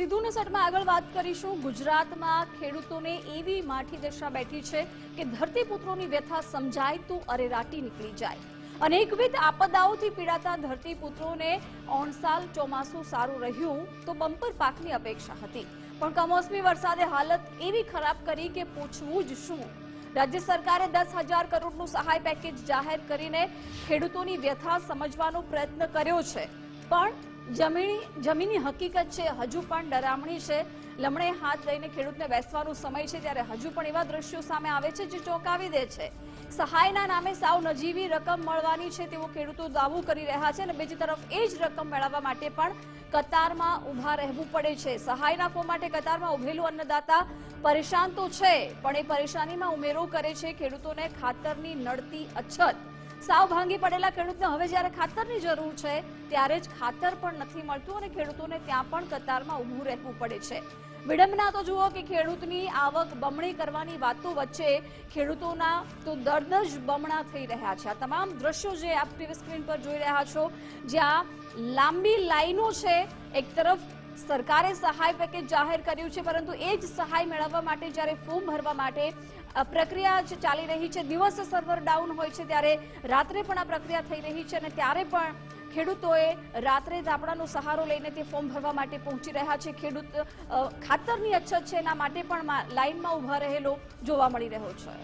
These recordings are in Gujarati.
સીધું ને સટમાં આગળ વાત કરીશું. ગુજરાતમાં ખેડૂતોને એવી માઠી દશા બેઠી છે કે ધરતીપુત્રોની વ્યથા સમજાય તો અરેરાટી નીકળી જાય. અનેકવિધ આપદાઓથી પીડાતા ધરતીપુત્રોને ઓણસાલ ચોમાસું સારું રહ્યું તો બમ્પર પાકની અપેક્ષા હતી. પણ કમોસમી વરસાદે હાલત એવી ખરાબ કરી કે પૂછવું જ શું? રાજ્ય સરકારે દસ હજાર કરોડનું સહાય પેકેજ જાહેર કરીને ખેડૂતોની વ્યથા સમજવાનો પ્રયત્ન કર્યો છે. પણ જમીની હકીકત છે, હજુ પણ ડરામણી છે. લમણે હાથ લઈને ખેડૂતને બેસવાનો સમય છે ત્યારે હજુ પણ એવા દ્રશ્યો સામે આવે છે જે ચોંકાવી દે છે. સહાયના નામે સાવ નજીવી રકમ મળવાની છે તેવો ખેડૂતો દાવો કરી રહ્યા છે અને બીજી તરફ એ જ રકમ મેળવવા માટે પણ કતારમાં ઊભા રહેવું પડે છે. સહાયના ફોર્મ માટે કતારમાં ઉભેલું અન્નદાતા પરેશાન તો છે, પણ એ પરેશાનીમાં ઉમેરો કરે છે ખેડૂતોને ખાતરની નડતી અછત. સાવ ભાંગી પડેલા ખેડૂતને હવે જ્યારે ખાતરની જરૂર છે, ત્યારે જ ખાતર પણ નથી મળતું અને ખેડૂતોને ત્યાં પણ કતારમાં ઊભું રહેવું પડે છે. વિડંબના તો જુઓ કે ખેડૂતની આવક બમણી કરવાની વાતો વચ્ચે ખેડૂતોના તો દર્દ જ બમણા થઈ રહ્યા છે. આ તમામ દ્રશ્યો જે આપ ટીવી સ્ક્રીન પર જોઈ રહ્યા છો, જ્યાં લાંબી લાઈનો છે, એક તરફ સરકારે સહાય પેકેજ જાહેર કર્યું છે, પરંતુ એ જ સહાય મેળવવા માટે જ્યારે ફોર્મ ભરવા માટે પ્રક્રિયા જ ચાલી રહી છે, દિવસે સર્વર ડાઉન હોય છે, ત્યારે રાત્રે પણ આ પ્રક્રિયા થઈ રહી છે અને ત્યારે પણ ખેડૂતોએ રાત્રે ધાપડાનો સહારો લઈને તે ફોર્મ ભરવા માટે પહોંચી રહ્યા છે. ખેડૂત ખાતરની અછત છે, એના માટે પણ લાઇનમાં ઊભા રહેલો જોવા મળી રહ્યો છે.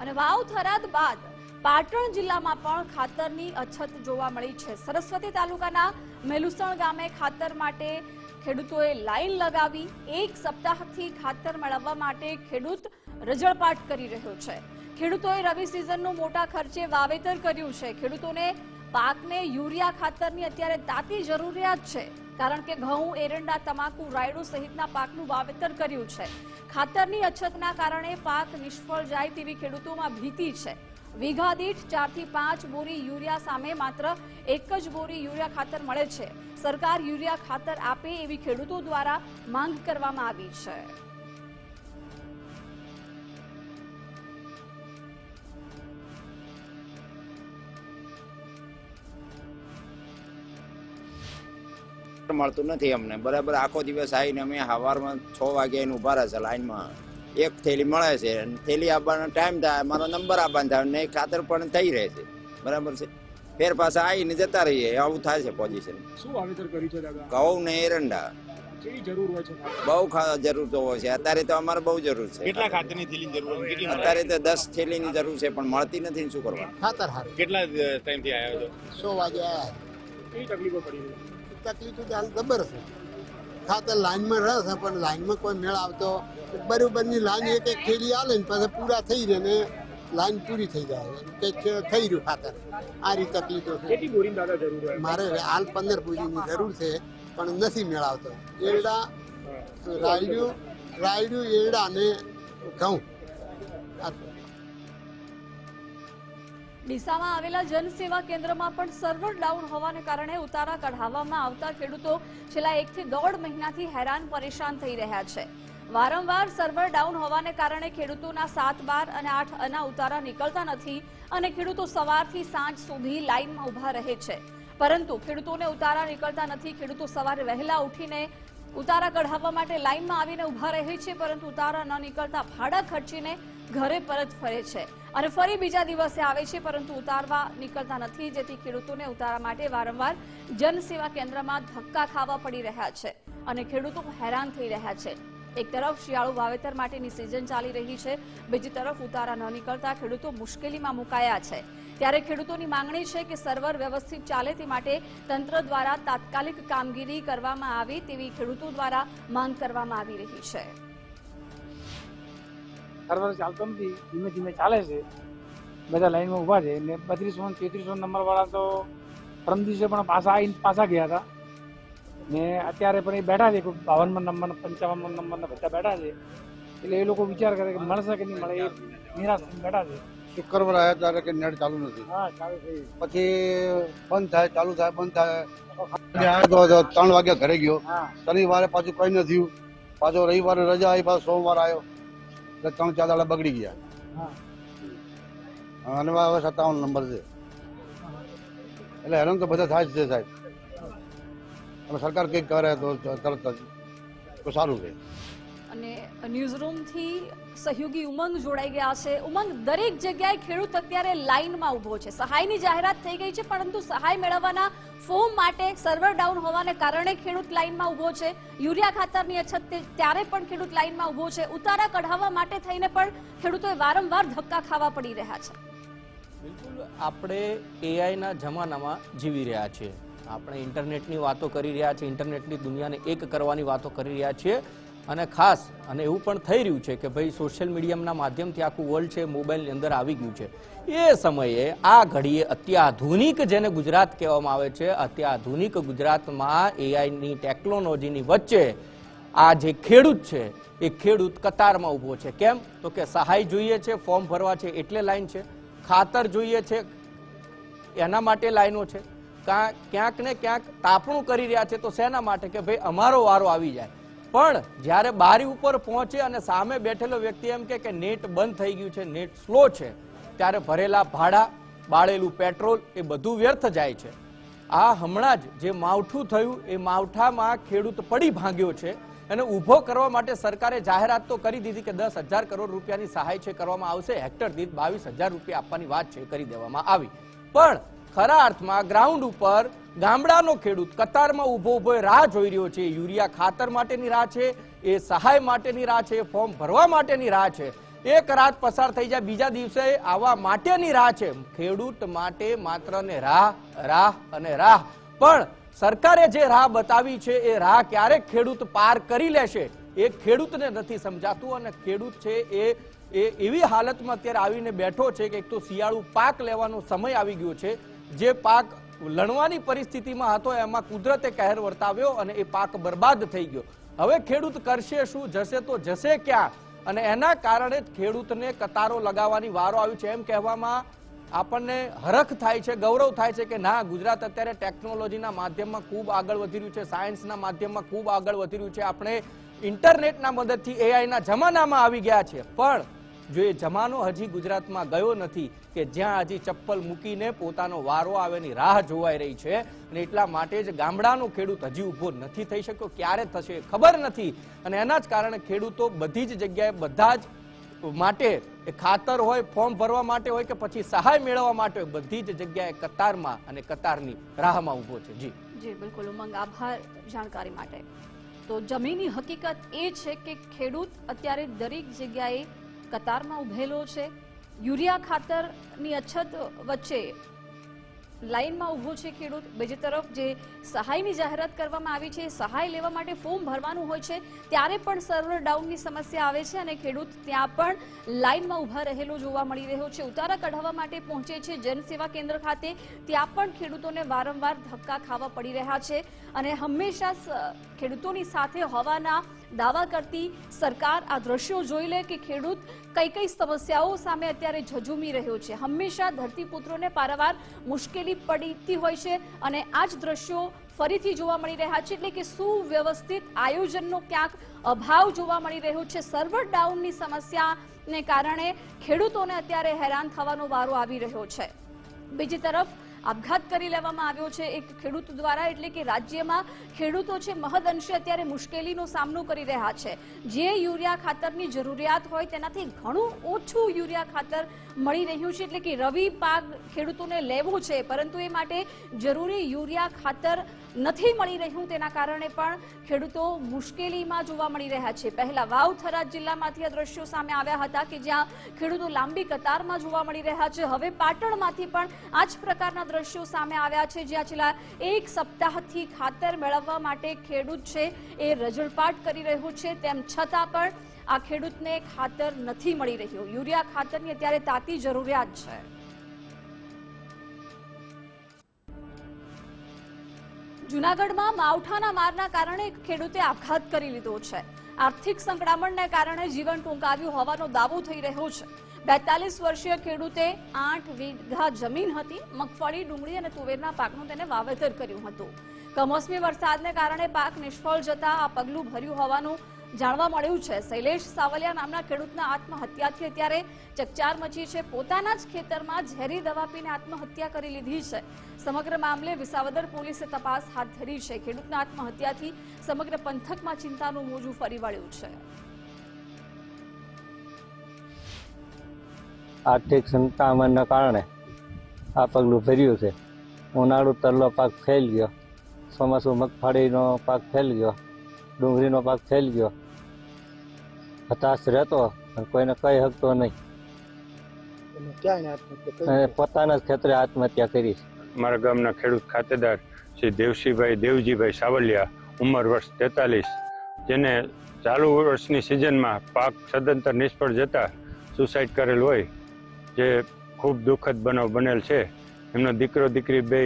અને વાવ થરાદ બાદ પાટણ જિલ્લામાં પણ ખાતરની અછત જોવા મળી છે. સરસ્વતી તાલુકાના મેલુસણ ગામે ખાતર માટે ખેડૂતોએ લાઈન લગાવી એક સપ્તાહથી ખાતર મેળવવા માટે ખેડૂત રજળપાટ કરી રહ્યો છે. ખેડૂતોએ રવિ સિઝનનું મોટા ખર્ચે વાવેતર કર્યું છે. ખેડૂતોને પાકને યુરિયા ખાતરની અત્યારે તાતી જરૂરિયાત છે, કારણ કે ઘઉં, એરંડા, તમાકુ, રાયડો સહિતના પાકનું વાવેતર કર્યું છે. ખાતરની અછતના કારણે પાક નિષ્ફળ જાય તેવી ખેડૂતોમાં ભીતિ છે. વીઘા દીઠ ચારથી પાંચ બોરી યુરિયા સામે માત્ર એક જ બોરી યુરિયા ખાતર મળે છે. સરકાર યુરિયા ખાતર આપે એવી ખેડૂતો દ્વારા માંગ કરવામાં આવી છે. મળતું નથી અમને. બરાબર આખો દિવસ આવીને અમે સવારમાં છ વાગ્યા ઊભા રહે છે લાઈનમાં. એક થેલી મળે છે અને થેલી આપવાનો ટાઈમ થાય મારો નંબર આપવાનો થાય ને ખાતર પણ થઈ રહે છે. બરાબર છે? ફેર પાછા આવીને જતા રહીએ આવું થાય છે પોઝિશન શું વાવેતર કર્યું છે દાદા? ઘઉં ને એરંડા. કેવી જરૂર હોય છે બહુ જરૂર તો હોય છે. અત્યારે તો અમારે બહુ જરૂર છે. કેટલા ખાતરની થેલી જરૂર હોય? અત્યારે તો દસ થેલીની જરૂર છે પણ મળતી નથી શું કરવાનું? ખાતર હારું. કેટલા ટાઈમથી આવ્યો છો? સો વાગે આવ્યા. તકલીફો પડી તકલીફ તો હાલ જબર છે. ખાતર લાઈનમાં રહે છે પણ લાઈનમાં કોઈ મેળ આવતો બરોબરની લાઈન એક એક થેલી આવે ને પછી પૂરા થઈ રહે ને લાઈન પૂરી થઈ જાય. કંઈક થઈ રહ્યું ખાતર. આ રીતે તકલીફો છે. મારે હાલ પંદર બોરીની જરૂર છે પણ નથી મેળાવતો એરડા રાયડું રાયડું એરડા અને ઘઉં. ડીસામાં આવેલા જનસેવા કેન્દ્રમાં પણ સર્વર ડાઉન હોવાને કારણે ઉતારા કઢાવવામાં આવતા ખેડૂતો છેલ્લા એકથી દોઢ મહિનાથી હેરાન પરેશાન થઈ રહ્યા છે. વારંવાર સર્વર ડાઉન હોવાને કારણે ખેડૂતોના સાત બાર અને આઠ અના ઉતારા નીકળતા નથી અને ખેડૂતો સવારથી સાંજ સુધી લાઇનમાં ઊભા રહે છે. પરંતુ ખેડૂતોને ઉતારા નીકળતા નથી. ખેડૂતો સવારે વહેલા ઉઠીને ઉતારા કઢાવવા માટે લાઇનમાં આવીને ઊભા રહે છે, પરંતુ ઉતારા ન નીકળતા ભાડા ખર્ચીને ઘરે પરત ફરે છે. અને ફરી બીજા દિવસે આવે છે, પરંતુ ઉતારવા નીકળતા નથી, જેથી ખેડૂતોને ઉતારા માટે વારંવાર જનસેવા કેન્દ્રમાં ધક્કા ખાવા પડી રહ્યા છે અને ખેડૂતો હેરાન થઈ રહ્યા છે. એક તરફ શિયાળુ વાવેતર માટેની સિઝન ચાલી રહી છે, બીજી તરફ ઉતારા ન નીકળતા ખેડૂતો મુશ્કેલીમાં મુકાયા છે. ત્યારે ખેડૂતોની માંગણી છે કે સર્વર વ્યવસ્થિત ચાલે તે માટે તંત્ર દ્વારા તાત્કાલિક કામગીરી કરવામાં આવે તેવી ખેડૂતો દ્વારા માંગ કરવામાં આવી રહી છે. સર્વર ચાલતો નથી ધીમે ધીમે ચાલે છે. બધા લાઈનમાં ઊભા છે ને બત્રીસો તેત્રીસો નંબર વાળા તો પરમ દિવસે પણ પાછા આવીને પાછા ગયા હતા. ને અત્યારે પણ એ બેઠા છે બાવનમાં નંબર પંચાવન નંબર બધા બેઠા છે. એટલે એ લોકો વિચાર કરે કે મળશે કે નહીં મળે એ નિરાશ બેઠા છે. શુક્રવાર આવ્યા ત્યારે કે નેટ ચાલુ નથી. હા ચાલુ થઈ પછી બંધ થાય ચાલુ થાય બંધ થાય. આજે આવ્યો તો ત્રણ વાગ્યા ઘરે ગયો. હા. શનિવારે પાછું કઈ ન થયું. પાછો રવિવારે રજા આવી પાછો સોમવાર આવ્યો. એટલે ત્રણ ચાર દાડા બગડી ગયા. હા. અને હવે સત્તાવન નંબર છે. એટલે હેરાન તો બધા થાય જ છે સાહેબ. અને સરકાર કંઈક કરે તો તરત જ. તો સારું રહે. અને ન્યૂઝરૂમથી સહયોગી ઉમંગ જોડાઈ ગયા છે. ઉમંગ દરેક જગ્યાએ ખેડૂત અત્યારે લાઇનમાં ઊભો છે. સહાયની જાહેરાત થઈ ગઈ છે, પરંતુ સહાય મેળવવાના ફોર્મ માટે સર્વર ડાઉન હોવાને કારણે ખેડૂત લાઇનમાં ઊભો છે. યુરિયા ખાતરની અછત ત્યારે પણ ખેડૂત લાઇનમાં ઊભો છે. ઉતારા કઢાવવા માટે થઈને પણ ખેડૂતોએ વારંવાર ધક્કા ખાવા પડી રહ્યા છે. બિલકુલ આપણે એઆઈના જમાનામાં જીવી રહ્યા છીએ. આપણે ઇન્ટરનેટની વાતો કરી રહ્યા છીએ. ઇન્ટરનેટની દુનિયાને એક કરવાની વાતો કરી રહ્યા છીએ. અને ખાસ, અને એવું પણ થઈ રહ્યું છે કે ભાઈ સોશિયલ મીડિયાના માધ્યમથી આખું વર્લ્ડ છે, મોબાઈલની અંદર આવી ગયું છે. એ સમયે આ ઘડીએ અત્યાધુનિક જેને ગુજરાત કહેવામાં આવે છે, અત્યાધુનિક ગુજરાતમાં એઆઈની ટેકનોલોજીની વચ્ચે આ જે ખેડૂત છે, એ ખેડૂત કતારમાં ઊભો છે. કેમ? તો કે સહાય જોઈએ છે, ફોર્મ ભરવા છે એટલે લાઈન છે. ખાતર જોઈએ છે, એના માટે લાઈનો છે. ક્યાંક ને ક્યાંક તાપણું કરી રહ્યા છે તો શેના માટે? કે ભાઈ અમારો વારો આવી જાય. પણ જ્યારે બારી ઉપર પહોંચે અને સામે બેઠેલો વ્યક્તિ એમ કે નેટ બંધ થઈ ગયું છે, નેટ સ્લો છે, ત્યારે ભરેલા ભાડા, બાળેલું પેટ્રોલ એ બધું વ્યર્થ જાય છે. આ હમણાં જ જે માવઠું થયું, એ માવઠામાં ખેડૂત પડી ભાંગ્યો છે અને ઊભો કરવા માટે સરકારે જાહેરાત તો કરી દીધી કે દસ હજાર કરોડ રૂપિયાની સહાય છે કરવામાં આવશે, હેક્ટર દીઠ બાવીસ હજાર રૂપિયા આપવાની વાત છે કરી દેવામાં આવી. પણ ખરા અર્થમાં ગ્રાઉન્ડ ઉપર ગામડાનો ખેડૂત કતારમાં ઊભો ઊભો રાહ જોઈ રહ્યો છે. યુરિયા ખાતર માટેની રાહ છે, એ સહાય માટેની રાહ છે, ફોર્મ ભરવા માટેની રાહ છે. એક રાત પસાર થઈ જાય, બીજા દિવસે આવવા માટેની રાહ છે. ખેડૂત માટે માત્ર ને રાહ રાહ અને રાહ. પણ સરકારે જે રાહ બતાવી છે, એ રાહ ક્યારેક ખેડૂત પાર કરી લેશે? એ ખેડૂતને નથી સમજાતું અને ખેડૂત છે એ એ એવી હાલતમાં અત્યારે આવીને બેઠો છે કે એક તો શિયાળુ પાક લેવાનો સમય આવી ગયો છે. જે પાક લણવાની પરિસ્થિતિમાં હતો, એમાં કુદરતે કહેર વર્તાવ્યો અને એ પાક બરબાદ થઈ ગયો. હવે ખેડૂત કરશે શું? જશે તો જશે ક્યાં? અને એના કારણે ખેડૂતને કતારો લગાવવાની વારો આવ્યું છે. એમ કહેવામાં આપણને હરખ થાય છે, ગૌરવ થાય છે કે ના, ગુજરાત અત્યારે ટેકનોલોજીના માધ્યમમાં ખૂબ આગળ વધી રહ્યું છે, સાયન્સના માધ્યમમાં ખૂબ આગળ વધી રહ્યું છે. આપણે ઇન્ટરનેટના મદદથી એઆઈના જમાનામાં આવી ગયા છે. પણ જો એ જમાનો હજી ગુજરાતમાં ગયો નથી કે જ્યાં હજી ચપ્પલ મૂકીને પોતાનો વારો આવેની રાહ જોવાઈ રહી છે અને એટલા માટે જ ગામડાનો ખેડૂત હજી ઊભો નથી થઈ શક્યો. ક્યારે થશે ખબર નથી. અને એના જ કારણે ખેડૂતો બધી જ જગ્યાએ બધા જ માટે ખાતર હોય, ફોર્મ ભરવા માટે હોય કે પછી સહાય મેળવવા માટે બધી જ જગ્યાએ કતારમાં અને કતારની રાહમાં ઊભો છે. જી. જી, બિલકુલ. ઉમંગ આભાર જાણકારી માટે. તો જમીનની હકીકત એ છે કે ખેડૂત અત્યારે દરેક જગ્યાએ કતારમાં ઉભેલો છે. યુરિયા ખાતરની અછત વચ્ચે લાઇનમાં ઊભો છે ખેડૂત. બીજી તરફ જે સહાયની જાહેરાત કરવામાં આવી છે, સહાય લેવા માટે ફોર્મ ભરવાનું હોય છે, ત્યારે પણ સર્વર ડાઉનની સમસ્યા આવે છે અને ખેડૂત ત્યાં પણ લાઇનમાં ઊભા રહેલો જોવા મળી રહ્યો છે. ઉતારા કઢાવવા માટે પહોંચે છે જનસેવા કેન્દ્ર ખાતે. ત્યાં પણ ખેડૂતોને વારંવાર ધક્કા ખાવા પડી રહ્યા છે અને હંમેશા ખેડૂતોની સાથે હોવાના દાવા કરતી સરકાર આ દ્રશ્યો જોઈ લે કે ખેડૂત કઈ કઈ સમસ્યાઓ સામે અત્યારે ઝઝૂમી રહ્યો છે. હંમેશા ધરતીપુત્રોને પારાવાર મુશ્કેલી પડતી હોય છે અને આ જ દ્રશ્યો ફરીથી જોવા મળી રહ્યા છે એટલે કે સુવ્યવસ્થિત આયોજનનો ક્યાંક અભાવ જોવા મળી રહ્યો છે. સર્વર ડાઉનની સમસ્યાને કારણે ખેડૂતોને અત્યારે હેરાન થવાનો વારો આવી રહ્યો છે. બીજી તરફ આપઘાત કરી લેવામાં આવ્યો છે એક ખેડૂત દ્વારા, એટલે કે રાજ્યમાં ખેડૂતો છે મહદઅંશે અત્યારે મુશ્કેલીનો સામનો કરી રહ્યા છે. જે યુરિયા ખાતરની જરૂરિયાત હોય તેનાથી ઘણું ઓછું યુરિયા ખાતર મળી રહ્યું છે, એટલે કે રવિ પાક ખેડૂતોને લેવું છે. પરંતુ એ માટે જરૂરી યુરિયા ખાતર નથી મળી રહ્યું તેના કારણે પણ ખેડૂતો મુશ્કેલીમાં જોવા મળી રહ્યા છે. પહેલા વાવ થરાદ જિલ્લામાંથી આ દ્રશ્યો સામે આવ્યા હતા કે જ્યાં ખેડૂતો લાંબી કતારમાં જોવા મળી રહ્યા છે. હવે પાટણમાંથી પણ આ જ પ્રકારના દ્રશ્યો સામે આવ્યા છે, જ્યાં છેલ્લા એક સપ્તાહથી ખાતર મેળવવા માટે ખેડૂત છે એ રજળપાટ કરી રહ્યું છે. તેમ છતાં પણ આ ખેડૂતને ખાતર નથી મળી રહ્યું. યુરિયા ખાતરની અત્યારે તાતી જરૂરિયાત છે. જુનાગઢમાં માવઠાના મારના કારણે એક ખેડૂતે આપઘાત કરી લીધો છે. આર્થિક સંકળામણને કારણે જીવન ટૂંકાવ્યું હોવાનો દાવો થઈ રહ્યો છે. બેતાલીસ વર્ષીય ખેડૂતે આઠ વીઘા જમીન હતી, મગફળી, ડુંગળી અને તુવેરના પાકનું તેને વાવેતર કર્યું હતું. કમોસમી વરસાદને કારણે પાક નિષ્ફળ જતા આ પગલું ભર્યું હોવાનું જાણવા મળ્યું છે. શૈલેષ સાવલિયા નામના ખેડૂતના આત્મહત્યાથી અત્યારે ચકચાર મચી છે. પોતાના જ ખેતરમાં ઝેરી દવા પીને આત્મહત્યા કરી લીધી છે. સમગ્ર મામલે વિસાવદર પોલીસે તપાસ હાથ ધરી છે. ખેડૂતના આત્મહત્યાથી સમગ્ર પંથકમાં ચિંતાનું મોજું ફરી વળ્યું છે. આર્થિક સંતામનના કારણે આ પગલું ભર્યું છે. ઉનાળુ તરલો પાક ફેલ ગયો. ચોમાસું મગફળીનો પાક ફેલ ગયો. ડુંગળીનો પાક થઈ ગયો. હતાશ રહેતો પણ કોઈને કહી શકતો નહીં. અને પોતાના જ ખેતરે આત્મહત્યા કરી મારા ગામના ખેડૂત ખાતેદાર શ્રી દેવશીભાઈ દેવજીભાઈ સાવલિયા ઉંમર વર્ષ તેતાલીસ જેને ચાલુ વર્ષની સિઝનમાં પાક સદંતર નિષ્ફળ જતા સુસાઇડ કરેલ હોય જે ખૂબ દુઃખદ બનાવ બનેલ છે. એમનો દીકરો દીકરી બે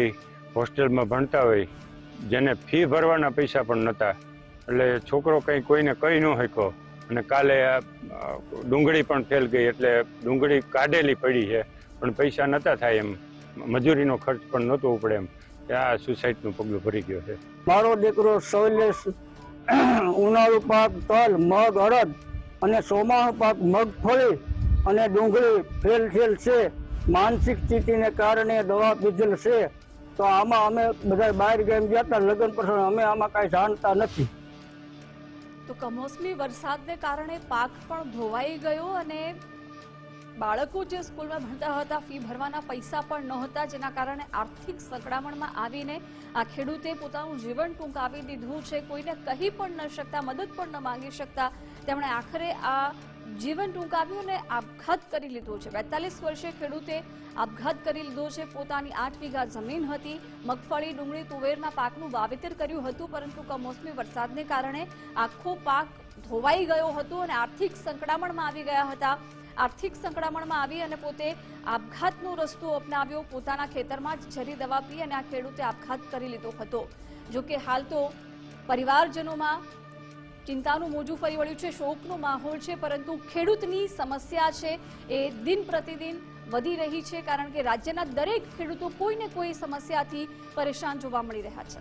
હોસ્ટેલમાં ભણતા હોય જેને ફી ભરવાના પૈસા પણ નહોતા. એટલે છોકરો કંઈ કોઈને કહી ન શક્યો અને કાલે ડુંગળી પણ ફેલ ગઈ એટલે ડુંગળી કાઢેલી પડી છે. પણ પૈસા નહોતા થાય એમ. મજૂરીનો ખર્ચ પણ નહોતો ઉપડે એમ. આ સુસાઇડનું પગલું ભરી ગયો છે. મારો દીકરો શૈલેષ, ઉનાળુ પાક, તલ, મગ, અડદ અને ચોમાસુ પાક મગફળી અને ડુંગળી ફેલ ફેલ છે. માનસિક સ્થિતિને કારણે દવા પીધેલ છે. તો આમાં અમે બધા બહાર ગેમ ગયા હતા, લગ્ન પ્રસંગ અમે આમાં કાંઈ જાણતા નથી. તો કમોસમી વરસાદને કારણે પાક પણ ધોવાઈ ગયો અને બાળકો જે સ્કૂલમાં ભણતા હતા, ફી ભરવાના પૈસા પણ નહોતા, જેના કારણે આર્થિક સંકળામણમાં આવીને આ ખેડૂતે પોતાનું જીવન ટૂંકાવી દીધું છે. કોઈને કહી પણ ન શકતા, મદદ પણ ન માંગી શકતા. તેમણે આખરે આ જીવન ટૂંકાવ્યું અને આપઘાત કરી લીધો છે. બેતાલીસ વર્ષે ખેડૂતે આપઘાત કરી લીધો છે. પોતાની આઠ વીઘા જમીન હતી. મગફળી, ડુંગળી, તુવેરના પાકનું વાવેતર કર્યું હતું, પરંતુ કમોસમી વરસાદને કારણે આખો પાક ધોવાઈ ગયો હતો અને આર્થિક સંકળામણમાં આવી ગયા હતા. આર્થિક સંકળામણમાં આવી અને પોતે આપઘાતનો રસ્તો અપનાવ્યો. પોતાના ખેતરમાં જ ઝરી દવા પી અને આ ખેડૂતે આપઘાત કરી લીધો હતો. જો કે હાલ તો પરિવારજનોમાં ચિંતાનું મોજું ફરી વળ્યું છે, શોકનો માહોલ છે, પરંતુ ખેડૂતની સમસ્યા છે. એ દિન પ્રતિદિન વધી રહી છે, કારણ કે રાજ્યના દરેક ખેડૂતો કોઈને કોઈ સમસ્યાથી પરેશાન જોવા મળી રહ્યા છે.